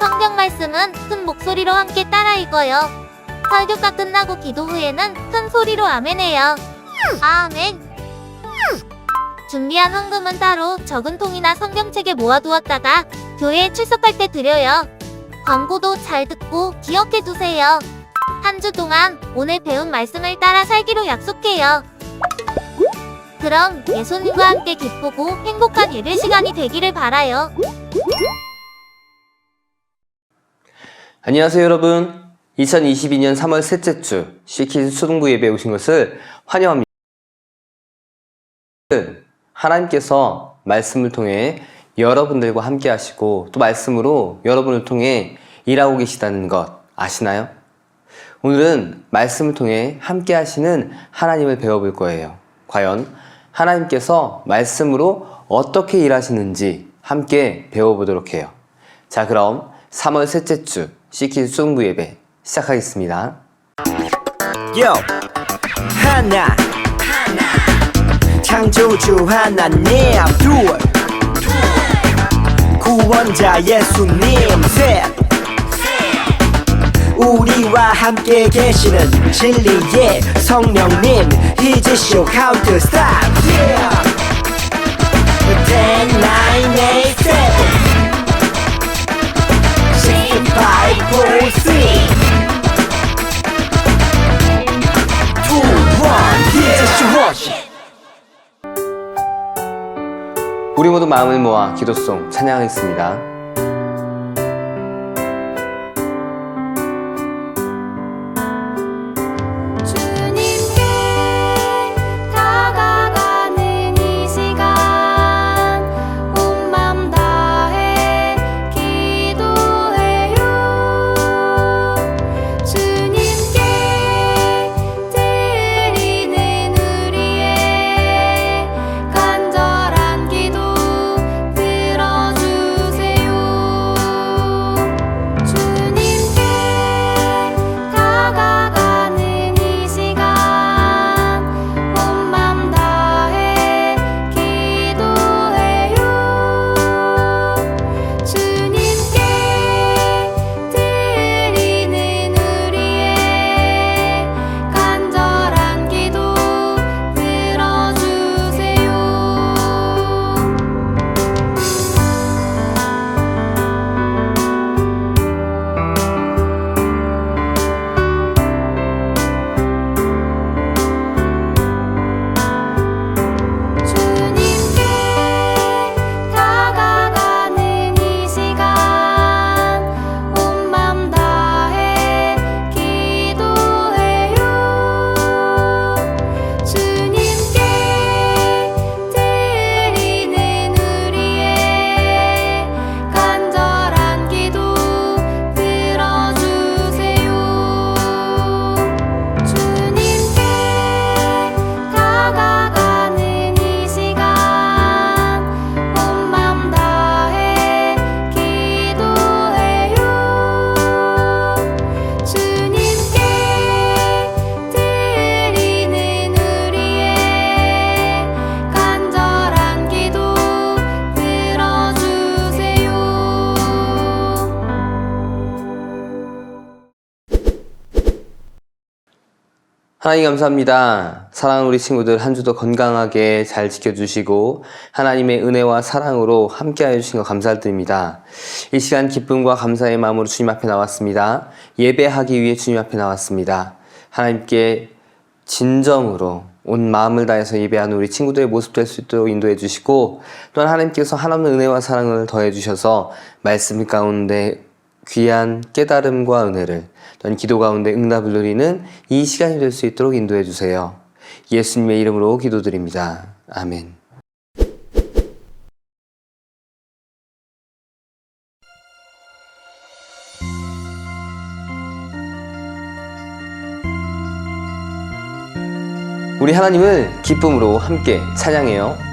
성경 말씀은 큰 목소리로 함께 따라 읽어요. 설교가 끝나고 기도 후에는 큰 소리로 아멘해요. 아멘. 준비한 헌금은 따로 적은 통이나 성경책에 모아두었다가 교회에 출석할 때 드려요. 광고도 잘 듣고 기억해 두세요. 한 주 동안 오늘 배운 말씀을 따라 살기로 약속해요. 그럼 예수님과 함께 기쁘고 행복한 예배 시간이 되기를 바라요. 안녕하세요 여러분. 2022년 3월 셋째 주 시키즈 초등부 예배에 오신 것을 환영합니다. 하나님께서 말씀을 통해 여러분들과 함께 하시고 또 말씀으로 여러분을 통해 일하고 계시다는 것 아시나요? 오늘은 말씀을 통해 함께 하시는 하나님을 배워볼 거예요. 과연 하나님께서 말씀으로 어떻게 일하시는지 함께 배워보도록 해요. 자 그럼 3월 셋째 주 시키즈 초등부 예배 시작하겠습니다. 요 하나. 창조주 하나님 둘. 구원자 예수님 셋. 우리와 함께 계시는 진리의 성령님 이제 쇼 카운트 스탑. Yeah. 10, 9, 8, 7 6, 5, 4, 3 2, 1 이제 쇼 워십 우리 모두 마음을 모아 기도송 찬양하겠습니다. 하나님 감사합니다. 사랑하는 우리 친구들 한 주도 건강하게 잘 지켜주시고 하나님의 은혜와 사랑으로 함께하여 주신 것 감사드립니다. 이 시간 기쁨과 감사의 마음으로 주님 앞에 나왔습니다. 예배하기 위해 주님 앞에 나왔습니다. 하나님께 진정으로 온 마음을 다해서 예배하는 우리 친구들의 모습 될 수 있도록 인도해 주시고 또한 하나님께서 하나님의 은혜와 사랑을 더해 주셔서 말씀 가운데 귀한 깨달음과 은혜를 전 기도 가운데 응답을 누리는 이 시간이 될 수 있도록 인도해 주세요. 예수님의 이름으로 기도드립니다. 아멘. 우리 하나님을 기쁨으로 함께 찬양해요.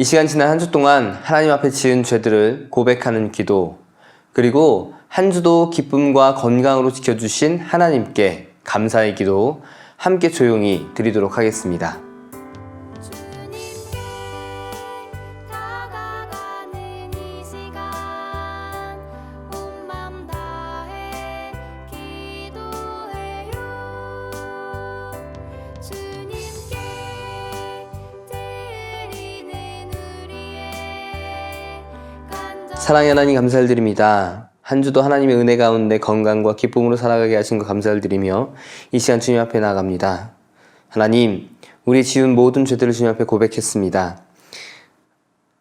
이 시간 지난 한 주 동안 하나님 앞에 지은 죄들을 고백하는 기도, 그리고 한 주도 기쁨과 건강으로 지켜주신 하나님께 감사의 기도 함께 조용히 드리도록 하겠습니다. 사랑의 하나님 감사를 드립니다. 한 주도 하나님의 은혜 가운데 건강과 기쁨으로 살아가게 하신 것 감사를 드리며 이 시간 주님 앞에 나갑니다. 하나님, 우리 지은 모든 죄들을 주님 앞에 고백했습니다.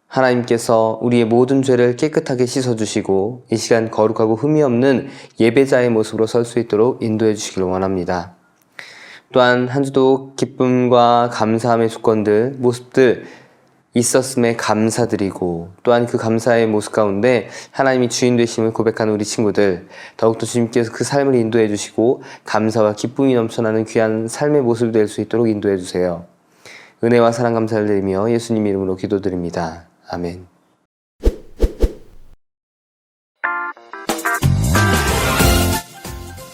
하나님께서 우리의 모든 죄를 깨끗하게 씻어주시고 이 시간 거룩하고 흠이 없는 예배자의 모습으로 설 수 있도록 인도해 주시길 원합니다. 또한 한 주도 기쁨과 감사함의 조건들, 모습들 있었음에 감사드리고 또한 그 감사의 모습 가운데 하나님이 주인 되심을 고백하는 우리 친구들 더욱더 주님께서 그 삶을 인도해 주시고 감사와 기쁨이 넘쳐나는 귀한 삶의 모습이 될 수 있도록 인도해 주세요. 은혜와 사랑 감사를 드리며 예수님 이름으로 기도드립니다. 아멘.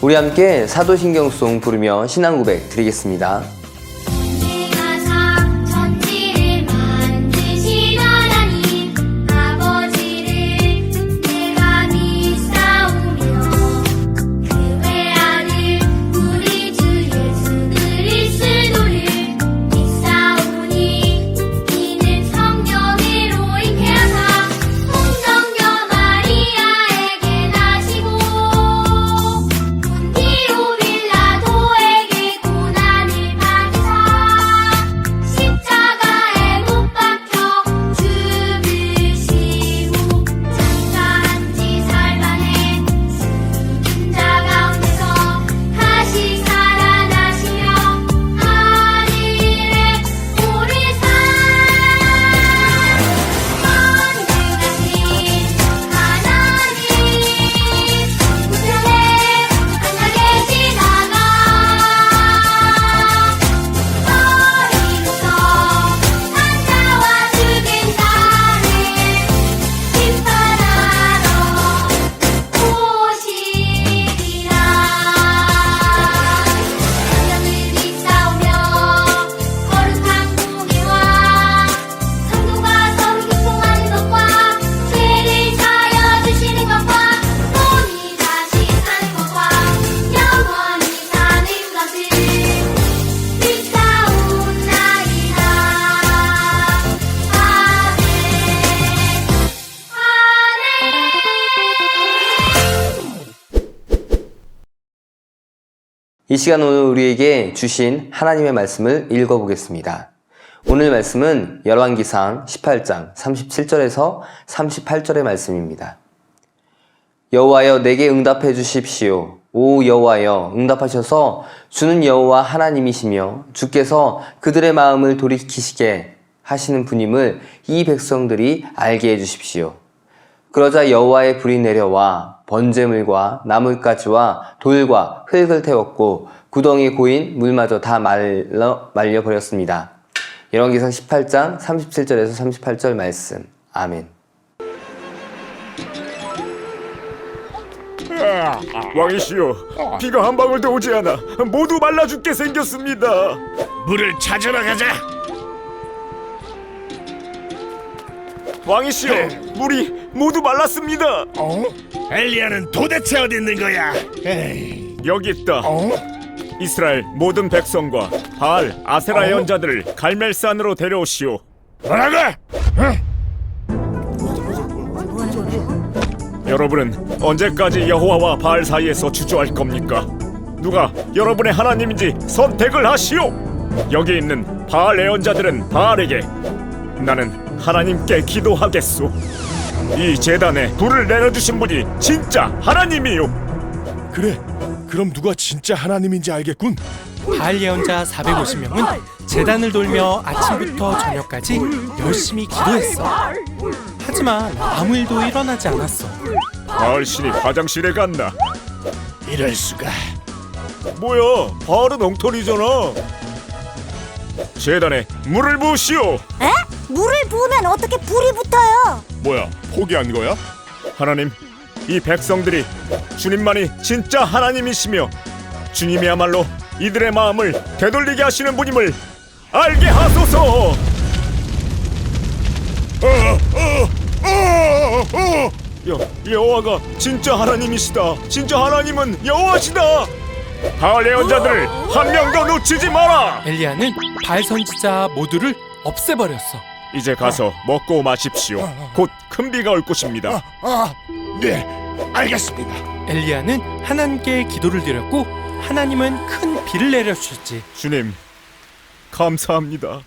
우리 함께 사도신경 송 부르며 신앙 고백 드리겠습니다. 이 시간 오늘 우리에게 주신 하나님의 말씀을 읽어보겠습니다. 오늘 말씀은 열왕기상 18장 37절에서 38절의 말씀입니다. 여호와여 내게 응답해 주십시오. 오 여호와여 응답하셔서 주는 여호와 하나님이시며 주께서 그들의 마음을 돌이키시게 하시는 분임을 이 백성들이 알게 해 주십시오. 그러자 여호와의 불이 내려와 번제물과 나물가지와 돌과 흙을 태웠고 구덩이에 고인 물마저 다 말려, 말려 버렸습니다. 열왕기상 18장 37절에서 38절 말씀. 아멘. 왕이시여, 비가 한 방울도 오지 않아 모두 말라 죽게 생겼습니다. 물을 찾으러 가자. 왕이시여, 물이 모두 말랐습니다. 어? 엘리야는 도대체 어디 있는 거야? 에이, 여기 있다. 어? 이스라엘 모든 백성과 바알 아세라 연자들을 갈멜산으로 데려오시오. 뭐라고? 여러분은 언제까지 여호와와 바알 사이에서 주저할 겁니까? 누가 여러분의 하나님인지 선택을 하시오. 여기 있는 바알 애언자들은 바알에게 나는 하나님께 기도하겠소. 이 재단에 불을 내려주신 분이 진짜 하나님이요. 그래. 그럼 누가 진짜 하나님인지 알겠군. 바알 예언자 450명은 재단을 돌며 아침부터 저녁까지 열심히 기도했어. 하지만 아무 일도 일어나지 않았어. 바알 신이 화장실에 갔나? 이럴 수가. 뭐야? 바알은 엉터리잖아. 재단에 물을 부으시오. 에? 물을 부으면 어떻게 불이 붙어요? 뭐야? 포기한 거야? 하나님, 이 백성들이 주님만이 진짜 하나님이시며 주님이야말로 이들의 마음을 되돌리게 하시는 분임을 알게 하소서. 여, 여호와가 진짜 하나님이시다. 진짜 하나님은 여호와시다. 바알 예언자들을 한 명도 놓치지 마라. 엘리야는 바알 선지자 모두를 없애버렸어. 이제 가서 먹고 마십시오. 곧 큰 비가 올 것입니다. 아, 네, 알겠습니다. 엘리야는 하나님께 기도를 드렸고 하나님은 큰 비를 내려주셨지. 주님, 감사합니다.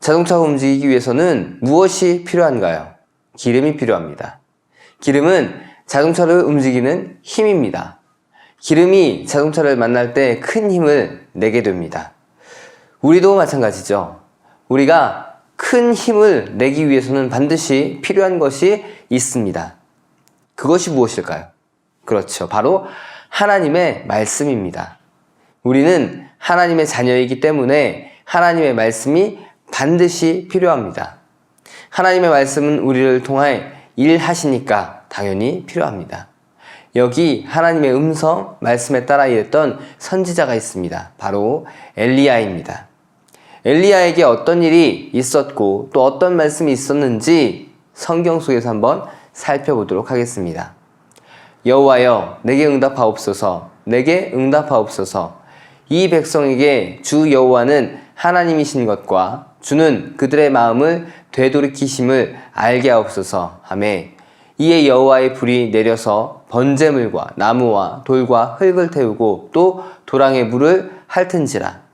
자동차가 움직이기 위해서는 무엇이 필요한가요? 기름이 필요합니다. 기름은 자동차를 움직이는 힘입니다. 기름이 자동차를 만날 때 큰 힘을 내게 됩니다. 우리도 마찬가지죠. 우리가 큰 힘을 내기 위해서는 반드시 필요한 것이 있습니다. 그것이 무엇일까요? 그렇죠. 바로 하나님의 말씀입니다. 우리는 하나님의 자녀이기 때문에 하나님의 말씀이 반드시 필요합니다. 하나님의 말씀은 우리를 통해 일하시니까 당연히 필요합니다. 여기 하나님의 음성, 말씀에 따라 일했던 선지자가 있습니다. 바로 엘리야입니다. 엘리야에게 어떤 일이 있었고 또 어떤 말씀이 있었는지 성경 속에서 한번 살펴보도록 하겠습니다. 여호와여 내게 응답하옵소서. 내게 응답하옵소서. 이 백성에게 주 여호와는 하나님이신 것과 주는 그들의 마음을 되돌이키심을 알게 하옵소서. 하매 이에 여호와의 불이 내려서 번제물과 나무와 돌과 흙을 태우고 또 도랑의 물을 핥은지라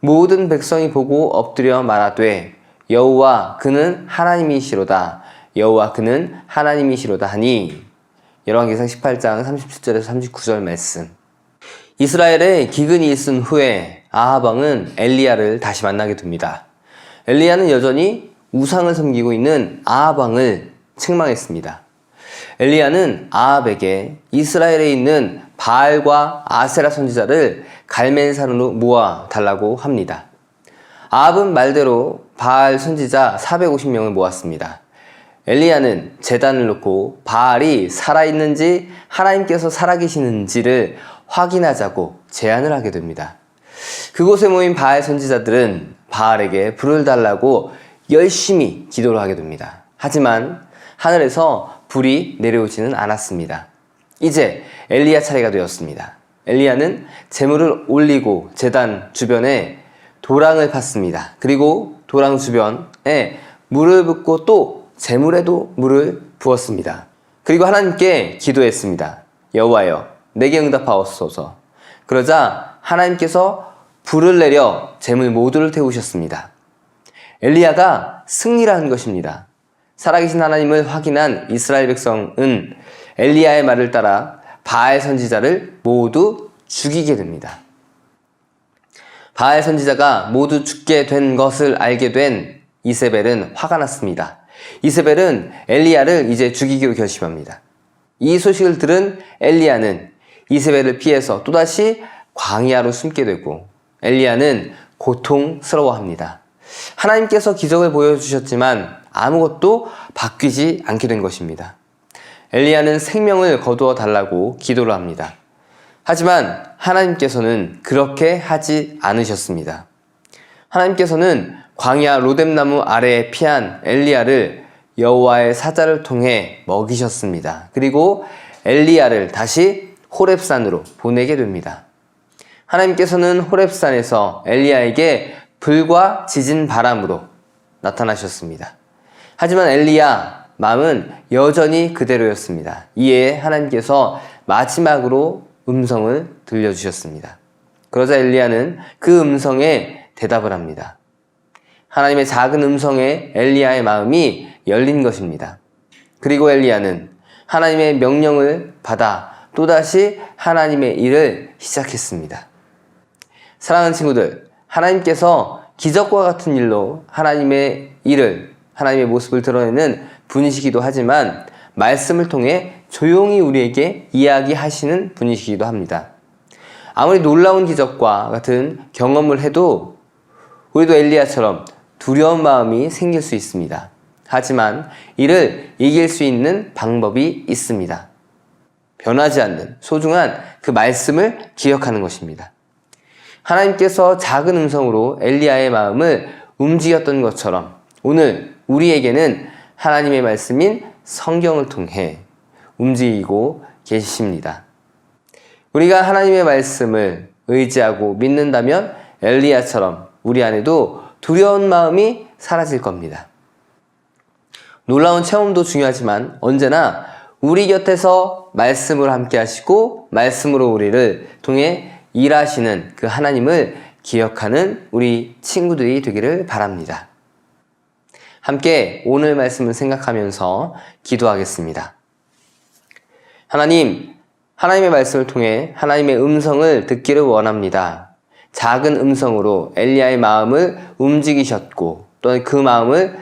모든 백성이 보고 엎드려 말하되 여호와 그는 하나님이시로다 여호와 그는 하나님이시로다 하니 열왕기상 18장 37절에서 39절 말씀 이스라엘에 기근이 있은 후에 아하방은 엘리야를 다시 만나게 됩니다. 엘리야는 여전히 우상을 섬기고 있는 아하방을 책망했습니다. 엘리야는 아합에게 이스라엘에 있는 바알과 아세라 선지자를 갈멜산으로 모아 달라고 합니다. 아합은 말대로 바알 선지자 450명을 모았습니다. 엘리야는 재단을 놓고 바알이 살아있는지 하나님께서 살아계시는지를 확인하자고 제안을 하게 됩니다. 그곳에 모인 바알 선지자들은 바알에게 불을 달라고 열심히 기도를 하게 됩니다. 하지만 하늘에서 불이 내려오지는 않았습니다. 이제 엘리야 차례가 되었습니다. 엘리야는 재물을 올리고 재단 주변에 도랑을 팠습니다. 그리고 도랑 주변에 물을 붓고 또 재물에도 물을 부었습니다. 그리고 하나님께 기도했습니다. 여호와여, 내게 응답하옵소서. 그러자 하나님께서 불을 내려 재물 모두를 태우셨습니다. 엘리야가 승리를 한 것입니다. 살아계신 하나님을 확인한 이스라엘 백성은 엘리야의 말을 따라 바알 선지자를 모두 죽이게 됩니다. 바알 선지자가 모두 죽게 된 것을 알게 된 이세벨은 화가 났습니다. 이세벨은 엘리야를 이제 죽이기로 결심합니다. 이 소식을 들은 엘리야는 이세벨을 피해서 또다시 광야로 숨게 되고 엘리야는 고통스러워합니다. 하나님께서 기적을 보여주셨지만 아무것도 바뀌지 않게 된 것입니다. 엘리야는 생명을 거두어 달라고 기도를 합니다. 하지만 하나님께서는 그렇게 하지 않으셨습니다. 하나님께서는 광야 로뎀나무 아래에 피한 엘리야를 여호와의 사자를 통해 먹이셨습니다. 그리고 엘리야를 다시 호렙산으로 보내게 됩니다. 하나님께서는 호렙산에서 엘리야에게 불과 지진 바람으로 나타나셨습니다. 하지만 엘리야 마음은 여전히 그대로였습니다. 이에 하나님께서 마지막으로 음성을 들려주셨습니다. 그러자 엘리야는 그 음성에 대답을 합니다. 하나님의 작은 음성에 엘리야의 마음이 열린 것입니다. 그리고 엘리야는 하나님의 명령을 받아 또다시 하나님의 일을 시작했습니다. 사랑하는 친구들, 하나님께서 기적과 같은 일로 하나님의 일을, 하나님의 모습을 드러내는 분이시기도 하지만 말씀을 통해 조용히 우리에게 이야기하시는 분이시기도 합니다. 아무리 놀라운 기적과 같은 경험을 해도 우리도 엘리야처럼 두려운 마음이 생길 수 있습니다. 하지만 이를 이길 수 있는 방법이 있습니다. 변하지 않는 소중한 그 말씀을 기억하는 것입니다. 하나님께서 작은 음성으로 엘리야의 마음을 움직였던 것처럼 오늘 우리에게는 하나님의 말씀인 성경을 통해 움직이고 계십니다. 우리가 하나님의 말씀을 의지하고 믿는다면 엘리야처럼 우리 안에도 두려운 마음이 사라질 겁니다. 놀라운 체험도 중요하지만 언제나 우리 곁에서 말씀을 함께 하시고 말씀으로 우리를 통해 일하시는 그 하나님을 기억하는 우리 친구들이 되기를 바랍니다. 함께 오늘 말씀을 생각하면서 기도하겠습니다. 하나님, 하나님의 말씀을 통해 하나님의 음성을 듣기를 원합니다. 작은 음성으로 엘리야의 마음을 움직이셨고 또는 그 마음을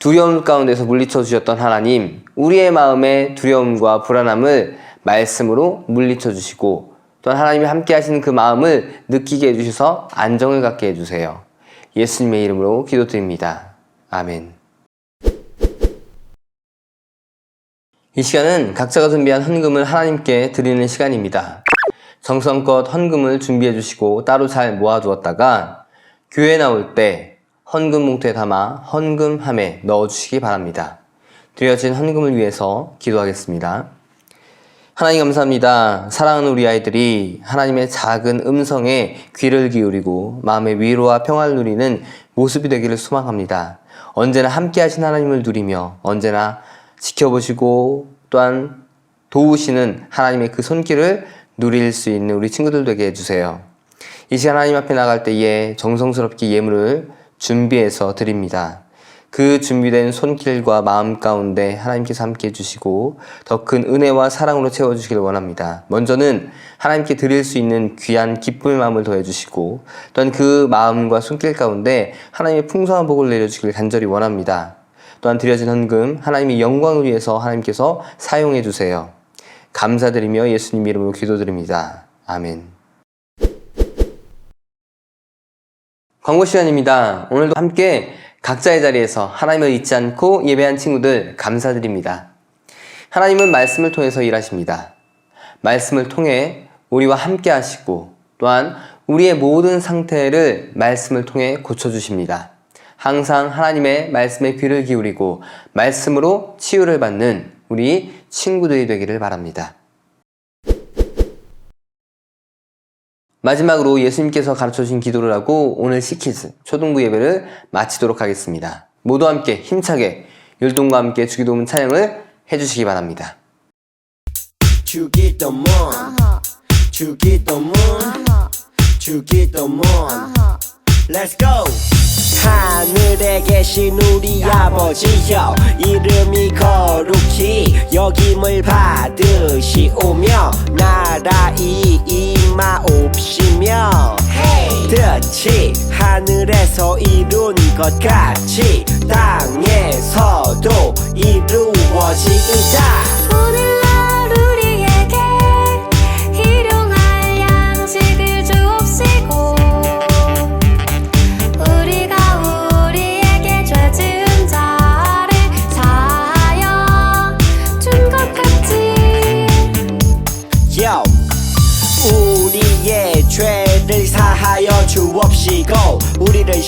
두려움 가운데서 물리쳐 주셨던 하나님, 우리의 마음의 두려움과 불안함을 말씀으로 물리쳐 주시고 또한 하나님이 함께 하시는 그 마음을 느끼게 해 주셔서 안정을 갖게 해 주세요. 예수님의 이름으로 기도드립니다. 아멘. 이 시간은 각자가 준비한 헌금을 하나님께 드리는 시간입니다. 정성껏 헌금을 준비해 주시고 따로 잘 모아두었다가 교회 나올 때 헌금 봉투에 담아 헌금함에 넣어 주시기 바랍니다. 드려진 헌금을 위해서 기도하겠습니다. 하나님 감사합니다. 사랑하는 우리 아이들이 하나님의 작은 음성에 귀를 기울이고 마음의 위로와 평화를 누리는 모습이 되기를 소망합니다. 언제나 함께 하신 하나님을 누리며 언제나 지켜보시고 또한 도우시는 하나님의 그 손길을 누릴 수 있는 우리 친구들 되게 해주세요. 이 시간 하나님 앞에 나갈 때에 정성스럽게 예물을 준비해서 드립니다. 그 준비된 손길과 마음 가운데 하나님께서 함께 해주시고 더 큰 은혜와 사랑으로 채워주시길 원합니다. 먼저는 하나님께 드릴 수 있는 귀한 기쁨의 마음을 더해주시고 또한 그 마음과 손길 가운데 하나님의 풍성한 복을 내려주기를 간절히 원합니다. 또한 드려진 헌금 하나님의 영광을 위해서 하나님께서 사용해 주세요. 감사드리며 예수님 이름으로 기도드립니다. 아멘. 광고 시간입니다. 오늘도 함께 각자의 자리에서 하나님을 잊지 않고 예배한 친구들 감사드립니다. 하나님은 말씀을 통해서 일하십니다. 말씀을 통해 우리와 함께 하시고 또한 우리의 모든 상태를 말씀을 통해 고쳐주십니다. 항상 하나님의 말씀에 귀를 기울이고 말씀으로 치유를 받는 우리 친구들이 되기를 바랍니다. 마지막으로 예수님께서 가르쳐 주신 기도를 하고 오늘 시키즈 초등부 예배를 마치도록 하겠습니다. 모두 함께 힘차게 율동과 함께 주기도문 찬양을 해주시기 바랍니다. 주기도문 주기도문 주기도문. Let's go 하늘에 계신 우리 아버지여 이름이 거룩히 여김을 받으시오며 나라이 임하옵시며. 뜻이 하늘에서 이룬 것 같이 땅에서도 이루어지이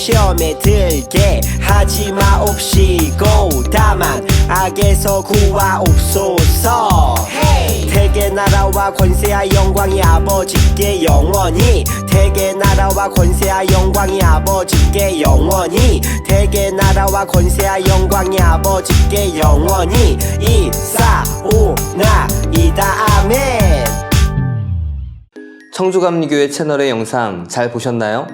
시험에 들게 하지 마옵시고 다만 악에서 구하옵소서. 대개 나라와 권세와 영광이 아버지께 영원히 대개 나라와 권세와 영광이 아버지께 영원히 대개 나라와 권세와 영광이 아버지께 영원히 이사오나이다. 아멘. 청주감리교회 채널의 영상 잘 보셨나요?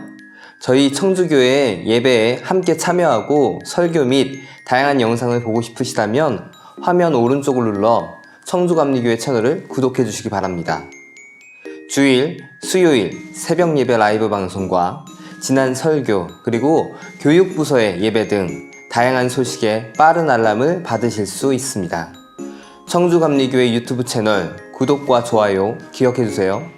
저희 청주교회 예배에 함께 참여하고 설교 및 다양한 영상을 보고 싶으시다면 화면 오른쪽을 눌러 청주감리교회 채널을 구독해 주시기 바랍니다. 주일, 수요일 새벽 예배 라이브 방송과 지난 설교 그리고 교육부서의 예배 등 다양한 소식에 빠른 알람을 받으실 수 있습니다. 청주감리교회 유튜브 채널 구독과 좋아요 기억해 주세요.